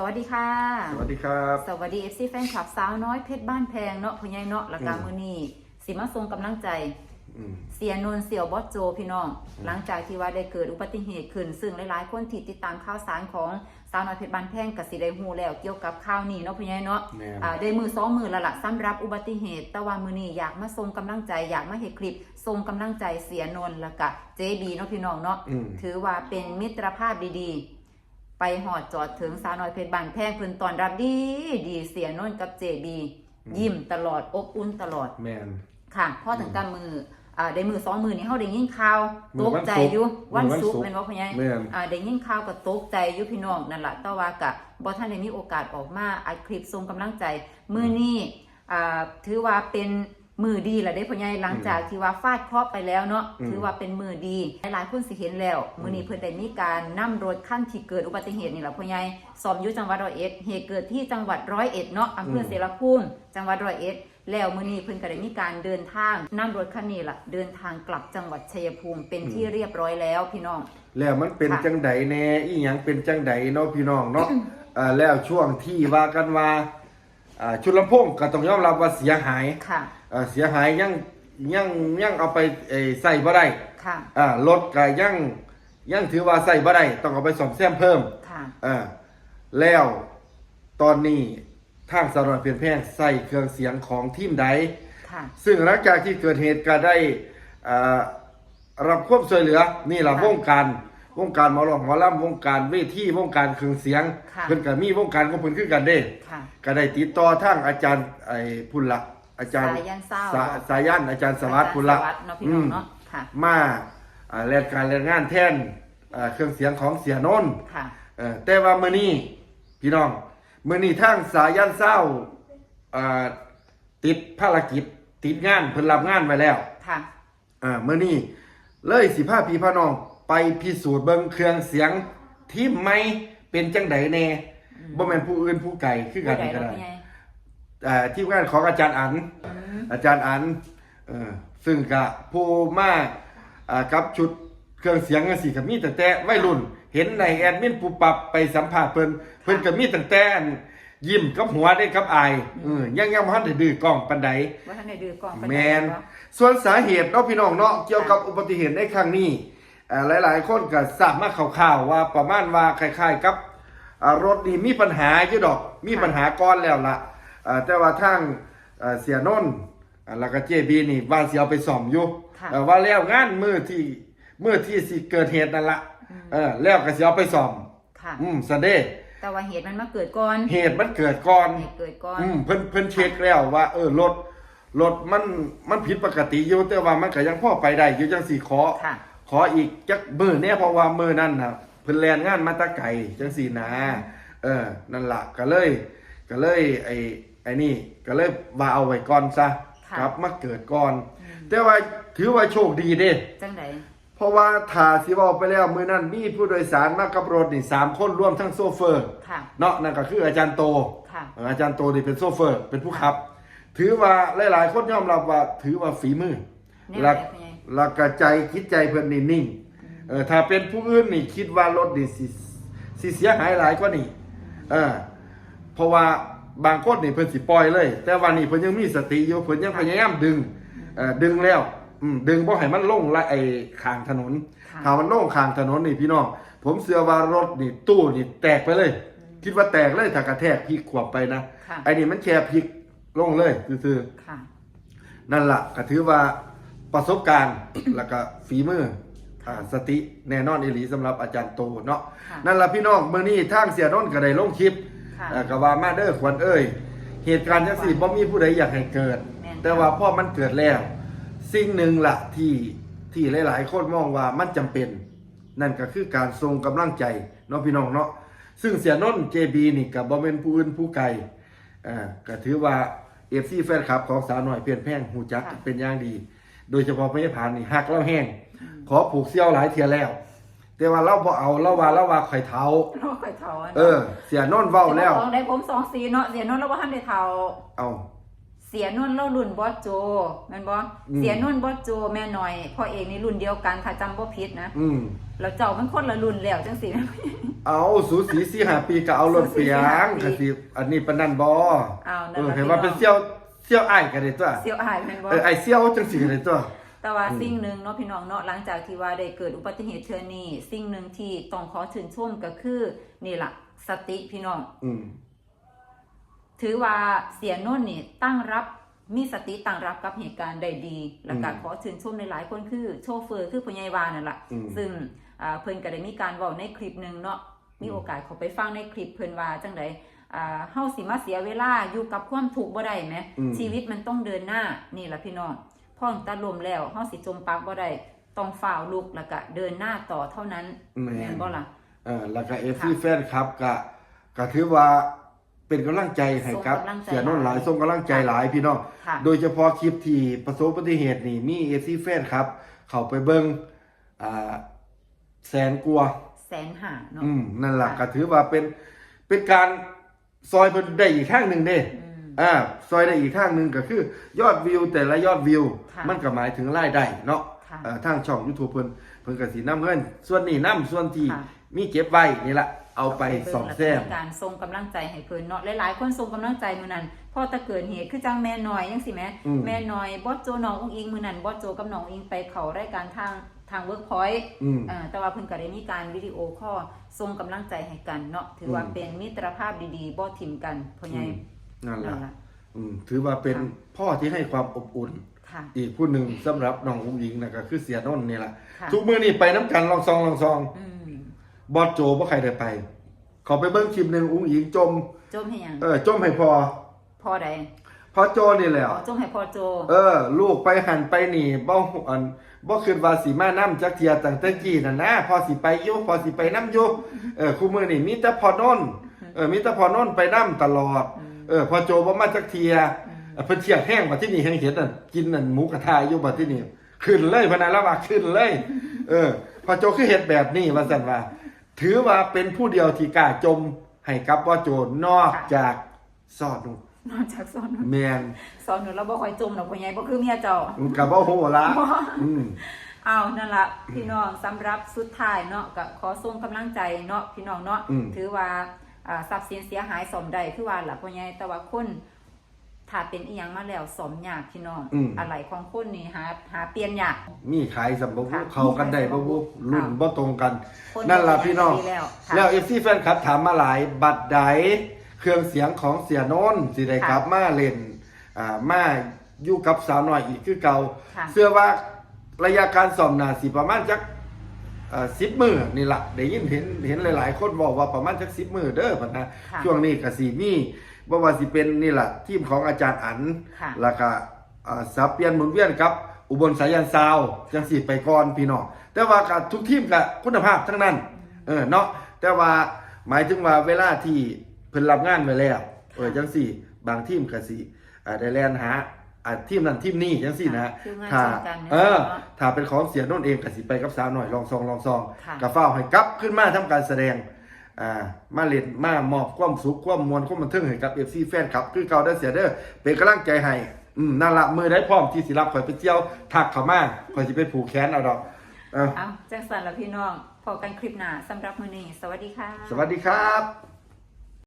สวัสดีค่ะ สวัสดีครับ สวัสดี FC แฟนคลับสาวน้อยเพชรบ้านแพงเนาะพญายเนาะและกาอืมมือนี้สิมาส่งกำลังใจอืมเสียนนท์เสี่ยวบอสโจพี่น้อง หลังจากที่ว่าได้เกิดอุบัติเหตุขึ้น ซึ่งหลายๆ คนที่ติดตามข่าวสารของสาวน้อยเพชรบ้านแพงกับสิได้ฮู้แล้วเกี่ยวกับข่าวนี้เนาะพญายเนาะแม่น อ่าได้มือสองมือและละสำหรับอุบัติเหตุ แต่ว่ามือนี้อยากมาส่งกำลังใจ อยากมาเห็นคลิปส่งกำลังใจเสียนนท์และกะเจบีเนาะพี่น้องเนาะ อืม ถือว่าเป็นมิตรภาพดีๆ ไปหอดจอดถึงสาวน้อยเพชรบานแพงเพิ่นตอนรับดีดีเสียโนนกับเจบียิ้มตลอดอบอุ่นตลอดแมนค่ะพ่อถึงกับมืออ่าได้มือสองมือนี่เฮาได้ยินข่าวมื้ตอกวันใจศุกร์อยู่วันมื้อวันศุกศุร์กร์แม่นบ่พ่อใหญ่แม่นอ่าได้ยินข่าวก็ตกใจอยู่พี่น้องนั่นล่ะแต่ว่ากะบ่ทันได้มีโอกาสออกมาอัดคลิปส่งกำลังใจมื้อนี้อ่าถือว่าเป็น มือดีแหละได้พ่อใหญ่หลังจากที่ว่าฟาดเคราะห์ไปแล้วเนาะอืมถือว่าเป็นมือดีหลายๆคนสิเห็นแล้ว มื้อนี้เพิ่นได้มีการนำรถคันที่เกิดอุบัติเหตุนี่แหละพ่อใหญ่สอมอยู่จังหวัดร้อยเอ็ดเหตุเกิดที่จังหวัดร้อยเอ็ดเนาะอำเภอเสรภูมิจังหวัดร้อยเอ็ดแล้วมื้อนี้เพิ่นก็ได้มีการเดินทางนำรถคันนี้ล่ะ เดินทางกลับจังหวัดชัยภูมิเป็นที่เรียบร้อยแล้วพี่น้อง แล้วมันเป็นค่ะจังใดแน่อีหยังเป็นจังใดเนาะพี่น้องเนาะอ่าแล้วช่วงที่ว่ากันว่าอ่าชุดลำโพงก็ต้องยอมรับว่าเสียหายค่ะ อ่าเสียหายยังยังยังเอาไปเอ่อใส่บ่ได้ค่ะ อ่ารถก็ยังยังถือว่าใส่บ่ได้ต้องเอาไปซ่อมแซมเพิ่มค่ะ อ่าแล้วตอนนี้ทางสารวัตรเปลี่ยนแพงใส่เครื่องเสียงของทีมใด ค่ะ ซึ่งหลังจากที่เกิดเหตุก็ได้อ่ารับควบช่วยเหลือ นี่ล่ะค่ะวงการวงการหมอลำหมอลำวงการเวทีวงการเครื่องเสียงค่ะ เพิ่นก็มีวงการของเพิ่นคือกันเด้ ค่ะ ก็ได้ติดต่อทางอาจารย์ไอ้พุ่นละ อาจารย์สายันเศร้าสสายันอาจารย์สวัสดิ์พุ่นละสวัสดิ์เนาะพี่น้องเนาะค่ะ มาอ่าแลนการแลนงานแทนอ่าเครื่องเสียงของเสียนนท์ค่ะ เออแต่ว่ามื้อนี้พี่น้องมื้อนี้ทางสายันเศร้าอ่าติดภารกิจติดงานเพิ่นรับงานไว้แล้วค่ะ อ่ามื้อนี้เลยสิพาพี่พี่น้องไปพิสูจน์เบิ่งเครื่องเสียงที่ไม่เป็นจังไดแน่บ่แม่นผู้อื่นผู้ไกลคือกันผู้ใดก็เนาะได้พี่ใหญ่ อ่าทีมงานของอาจารย์อันอืมอาจารย์อันเออซึ่งก็ผู้มาอ่ากับชุดเครื่องเสียงจังซี่ก็มีแต่แต่วัยรุ่น เห็นในแอดมินปูปรับไปสัมภาษณ์เพิ่นเพิ่นก็มีตั้งแต่อันยิ้มกับหัวได้กับอายเออยังยังบ่ทันได้ดื้อกล้องปานใด ว่าท่านได้ดื้อกล้องปานแมใดนเนาะ ส่วนสาเหตุเนาะพี่น้องเนาะเกี่ยวกับอุบัติเหตุในครั้งนี้อ่าหลาย ๆ คนก็ทราบมาข่าวๆว่าประมาณว่าคล้ายๆกับอ่ารถนี่มีปัญหาอยู่ดอก มีปัญหาก่อนแล้วล่ะ อ่าแต่ว่าทางอ่าเสียนนท์อ่าแล้วก็เจบีนี่ว่าสิเอาไปซ่อมอยู่ค่ะ เอ่อว่าแล้วงานมือที่มือที่สิเกิดเหตุนั่นละเออแล้วก็สิเอาไปซ่อม ค่ะ อืมซะเด้แต่ว่าเหตุมันมาเกิดก่อนเหตุมันเกิดก่อน เหตุเกิดก่อน อืมเพิ่นเพิ่นเช็คแล้วว่า เออรถรถมันมันผิดปกติอยู่แต่ว่ามันก็ยังพอไปได้อยู่จังสี่ขอค่ะ ขออีกจักมือเนี่ยเพราะว่ามือนั่นนะเพิ่นแลนงานมาแตะไก่จังสี่นะเออนั่นล่ะก็เลย ก็เลยไอ้ไอ้นี่ก็เลยว่าเอาไว้ก่อนซะค่ะครับมาเกิดก่อน แต่ว่าถือว่าโชคดีเด้ จังไดเพราะว่าถ้าสิเว้าไปแล้วมือนั้นมีผู้โดยสารมากับรถนี่สามคนรวมทั้งโซเฟอร์ค่ะ เนาะนั่นก็คืออาจารย์โต ค่ะ อาจารย์โตนี่เป็นโซเฟอร์ เป็นผู้ขับ ถือว่าหลาย ๆ คนยอมรับว่าถือว่าฝีมือแน่หลักเลยพี่ใหญ่หลักกระใจคิดใจเพิ่นนี่นิ่งเออถ้าเป็นผู้อื่นนี่คิดว่ารถนี่สิสิเสียหายหลายกว่านี่เออเพราะว่า บางคนนี่เพิ่นสิปล่อยเลย แต่วันนี้เพิ่นยังมีสติอยู่เพิ่นยังพยายามดึงเออดึงแล้วอืมดึงบ่ให้มันลงละไอ้ข้างถนนค่ะถ้ามันลงข้างถนนนี่พี่น้อง ผมเชื่อว่ารถนี่ตู้นี่แตกไปเลย คิดว่าแตกเลยถ้ากระแทกพลิกขวบไปนะค่ะไอ้นี่มันแค่พลิกลงเลยซื่อค่ะๆนั่นล่ะก็ถือว่าประสบการณ์ แล้วก็ฝีมืออ่าสติแน่นอนอีหลีสำหรับอาจารย์โตเนาะค่ะ นั่นล่ะพี่น้องเมื่อนี้ทางเสียนนท์ก็ได้ลงคลิป ค่ะเอ่อก็ว่ามาเด้อขวัญเอ้ยเหตุการณ์จังซี่บ่มีผู้ใดอยากให้เกิด แม่นแต่ว่าพอมันเกิดแล้ว สิ่งหนึ่งล่ะที่ที่หลาย ๆ คนมองว่ามันจำเป็น นั่นก็คือการทรงกำลังใจเนาะพี่น้องเนาะซึ่งเสียนนท์ JB นี่ก็บ่แม่นผู้อื่นผู้ไกลอ่าก็ถือว่า FC แฟนคลับของสาวหน่อยเปลี่ยนแพงหูจักค่ะ เป็นอย่างดี โดยเฉพาะพยาผานนี่หักเล่าแห้งขอผูกเซี่ยวหลายเทียแล้ว แต่ว่าเราบ่เอาเราว่าเราว่าข่อยเท้ารอข่อยเฒ่าะเออ เสียนนท์เว้าแล้ว ของได้ผมสองสีเนาะเสียนนท์แล้วว่าท่านได้เฒ่าเอา เสียนวลเล่ารุ่นบอสโจแม่นบ่อืม เสียนวลบอสโจแม่หน่อยพ่อเอกนี่รุ่นเดียวกันถ้าจำบ่ผิดนะอืม แล้วเจ้ามันคนละรุ่นแล้วจังซี่นะ เอาสูสีสี่ห้าปีก็เอารถเปียงสูสีสี่ห้าปีก็สิอันนี้ปานนั้นบ่เอานั่เอนอล่ะเห็นว่าเป็นเสี่ยวเสี่ยวอ้ายกันได้ตัวเสียวอายแม่นบ่เออไอ้เสี่ยวจังซี่กันได้ตัว แต่ว่าสิ่งหนึ่งเนาะพี่น้องเนาะหลังจากที่ว่าได้เกิดอุบัติเหตุเทือนี้สิ่งหนึ่งที่ต้องขอชื่นชมก็คือนี่ล่ะสติพี่น้องอืมถือว่าเสียโน่นนี่ตั้งรับมีสติตั้งรับกับเหตุการณ์ได้ดี แล้วก็อืมขอชื่นชมในหลายๆคนคือ โชเฟอร์คือพญายวานั่นแหละอืมซึ่งอ่าเพิ่นก็ได้มีการเว้าในคลิปหนึ่งเนาะมีโอกาสเขาไปฟังในคลิปเพิ่นว่าจังไดอ่าเฮาสิมาเสียเวลาอยู่กับความทุกข์บ่ได้แหมอืมชีวิตมันต้องเดินหน้านี่ล่ะพี่น้อง พ่องตาลมแล้วเฮาสิจมปักบ่ได้ต้องฝ่าวลุกแล้วก็เดินหน้าต่อเท่านั้นแม่น แม่นบ่ล่ะ เออแล้วก็ FC แฟนคลับก็ก็ถือว่าเป็นกำลังใจให้กับ ส่งกำลังใจ เสียโนนหลายส่งกำลังใจหลายพี่น้อง ค่ะ โดยเฉพาะคลิปที่ประสบอุบัติเหตุนี่มี FC แฟนครับ เข้าไปเบิ่งอ่าแสนกว่าแสนหาเนาะ อืมนั่นแหละค่ะ ก็ถือว่าเป็นเป็นการซอยเพิ่นได้อีกข้างหนึ่งเด้ อืม อ่าซอยได้อีกข้างหนึ่งก็คือ ยอดวิวแต่ละยอดวิว ค่ะมันก็หมายถึงรายได้เนาะค่ะเอ่อทางช่อง YouTube เพิ่นเพิ่นก็สินำเงิน ส่วนนี้นํส่วนที่ค่ะ มีเก็บไว้นี่ละเอาไปซ่อมแซมแล้วก็การส่งกำลังใจให้เพิ่นเนาะหลายๆ คนส่งกำลังใจมื้อนั้นพอตะเกิดเหตุคือจังแม่น้อยจังซี่แหมอืม แม่น้อยบอสโจน้องอุ้งอิงมื้อนั้นบอสโจกับน้องอุ้งอิงไปเข้ารายการทางทางเวิร์กพอยต์อืมอ่าแต่ว่าเพิ่นก็ได้มีการวิดีโอคอลส่งกำลังใจให้กันเนาะถือว่าอืมเป็นมิตรภาพดีๆบ่ทิมกันพ่อใหญ่อืม นั่นนั่ล่ะนล่ะ อืมถือว่าเป็นค่ะพ่อที่ให้ความอบอุ่น ค่ะ อีกผู้หนึ่งสำหรับน้องอุ้งอิงนะก็คือเสียนนท์นี่ล่ะค่ะ ทุกมื้อนี้ไปน้ำกันลองซองลองซอง อืมบอสโจบ่ใครได้ไป ขอไปเบิ่งคลิปหนึงอุ้งอิงจม จมให้หยังเออจมให้พอพ่อใดพอโจนี่แหละ อ๋อจมให้พ่อโจ เออ ลูกไปหันไปนี่บ่อันบ่คิดว่าสิมานํจักเทียตั้งแต่กี้นั่นนะพอสิไปอยู่พอสิไปนํอยู่เออคู่มือนี่มีแต่พอนนท์เออมีแต่พอนนท์ไปนํตลอด เออพอโจบ่มาจักเทียเออเพิ่นเที่ยงแห้งมาที่นี่แห้งเห็นนั่นกินนั่นหมูกระทะอยู่บัดที่นี่ขึ้นเลยพนันละว่าขึ้นเลย เออ พอโจคือเฮ็ดแบบนี้ว่าซั่นว่า ถือว่าเป็นผู้เดียวที่กล้าจมให้กับว่าโจนอกจากซอดนุนอกจากสอนหนูแมนสอนหนูแล้วบ่ค่อยจมดอกพ่อใหญ่บ่คือเมียเจ้ากับว่าโหละอืมเอานั่นละพี่น้องสำหรับสุดท้ายเนาะก็ขอส่งกำลังใจเนาะพี่น้องเนาะอืมถือว่าอ่า ทรัพย์สินเสียหายสมใดคือว่าล่ะพ่อใหญ่แต่ว่าคนถ้าเป็นอีหยังมาแล้วสมยากพี่น้องอะไรของคนนี่หาหาเปลี่ยนยาก มีขายสำบค่ะเข้ากันได้บ่บ่รุ่นค่ะบ่ตรงกัน คนนั่นล่ะพี่น้องดีแล้วค่ะ แล้ว FC แฟนคลับถามมาหลายบัตรใดเครื่องเสียงของเสียโนนท์สิได้ค่ะกลับมาเล่นอ่ามาอยู่กับสาวน้อยอีกคือเก่าค่ะเชื่อว่าระยะการซ่อมน่าสิประมาณจัก เอ่อ10มื้อนี่ล่ะได้ยินเห็นเห็นหลาย ๆ คนบอกว่าประมาณจัก10มื้อเด้อพันนะค่ะช่วงนี้ก็สิมีบ่ว่าสิเป็นนี่ล่ะทีมของอาจารย์อันค่ะแล้วก็อ่าสับเปลี่ยนหมุนเวียนครับ อุบลสายันซาวจังสิไปก่อนพี่น้องแต่ว่ากับทุกทีมกับคุณภาพทั้งนั้น เออเนาะแต่ว่าหมายถึงว่าเวลาที่เพิ่นรับงานไว้แล้วเออจังสี่ บางทีมก็สิอ่าได้แล่นหา อ่าทีมนั้นทีมนี้จังสี่นะคืองานถ้าชนกันนะเออเนาะ ถ้าเป็นของเสียโน่นเองก็สิไปกับสาวหน่อยลองซองลองซองค่ะ กับเฝ้าวให้กลับขึ้นมาทำการแสดงอ่ามาเล่นมามอบความสุขความมวลความบันเทิงให้กับ FC แฟนคลับ คือเก่าได้อเสียเด้อเป็นกำลังใจให้อืมนั่นละมือได้พร้อมที่สิรับข่อยไปเที่ยวทักเข้ามาข่อยสิไปผูกแขนเอาดอกเออเอาจังสันละพี่น้องพอกันคลิปหน้าสำหรับมื้อนี้ สวัสดีค่ะ สวัสดีครับ